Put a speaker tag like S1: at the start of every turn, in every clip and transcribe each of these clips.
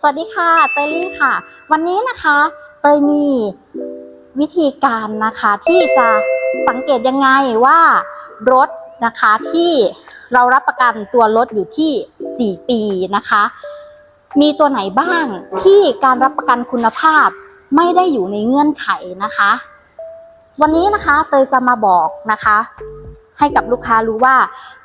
S1: สวัสดีค่ะเตยลี่ค่ะ วันนี้นะคะเตยมีวิธีการนะคะที่จะสังเกตยังไงว่ารถนะคะที่เรารับประกันตัวรถอยู่ที่ 4 ปีนะคะ มีตัวไหนบ้างที่การรับประกันคุณภาพไม่ได้อยู่ในเงื่อนไขนะคะ วันนี้นะคะเตยจะมาบอกนะคะ ให้กับลูกค้ารู้ว่า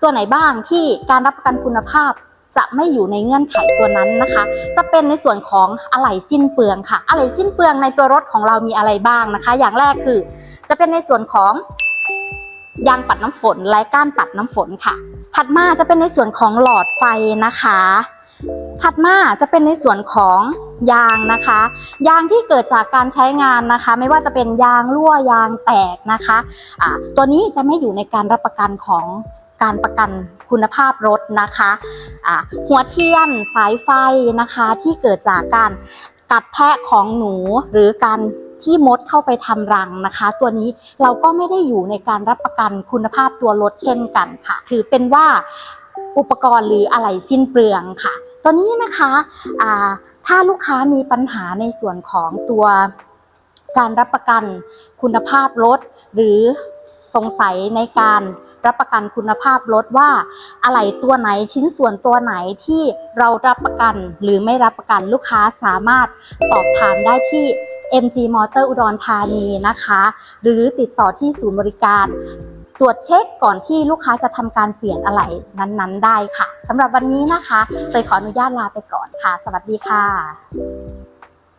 S1: ตัวไหนบ้างที่การรับประกันคุณภาพ จะไม่อยู่ในเงื่อนไขตัวนั้นนะคะ จะเป็นในส่วนของอะไหล่สิ้นเปลืองค่ะ อะไหล่สิ้นเปลืองในตัวรถของเรามีอะไรบ้างนะคะ อย่างแรกคือ จะเป็นในส่วนของยางปัดน้ำฝนและก้านปัดน้ำฝนค่ะ ถัดมาจะเป็นในส่วนของหลอดไฟนะคะ ถัดมาจะเป็นในส่วนของยางนะคะ ยางที่เกิดจากการใช้งานนะคะ ไม่ว่าจะเป็นยางรั่วยางแตกนะคะอ่าตัวนี้จะไม่อยู่ในการรับประกันของ การประกันคุณภาพรถนะคะอ่าหัวเทียนสายไฟนะคะที่เกิดจากการกัดแทะของหนูหรือการที่มดเข้าไปทำรังนะคะ ตัวนี้เราก็ไม่ได้อยู่ในการรับประกันคุณภาพตัวรถเช่นกันค่ะ ถือเป็นว่าอุปกรณ์หรืออะไหล่สิ้นเปลืองค่ะ ตัวนี้นะคะถ้าลูกค้ามีปัญหาในส่วนของตัวการรับประกันคุณภาพรถหรือสงสัยในการ รับประกันคุณภาพรถว่าอะไรตัวไหนชิ้นส่วนตัวไหนที่เรารับประกันหรือไม่รับประกันลูกค้าสามารถสอบถามได้ที่ MG Motor อุดรธานีนะคะ หรือติดต่อที่ศูนย์บริการ ตรวจเช็คก่อนที่ลูกค้าจะทำการเปลี่ยนอะไหล่นั้นๆ ได้ค่ะสำหรับวันนี้นะคะเตยขออนุญาตลาไปก่อนค่ะ สวัสดีค่ะ